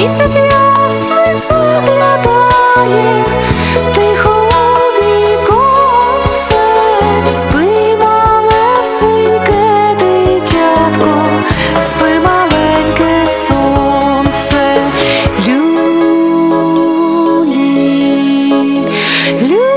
місяць ясний заглядає, тихо віконце, спи малесеньке дитятко, спи маленьке сонце, люлі, люлі.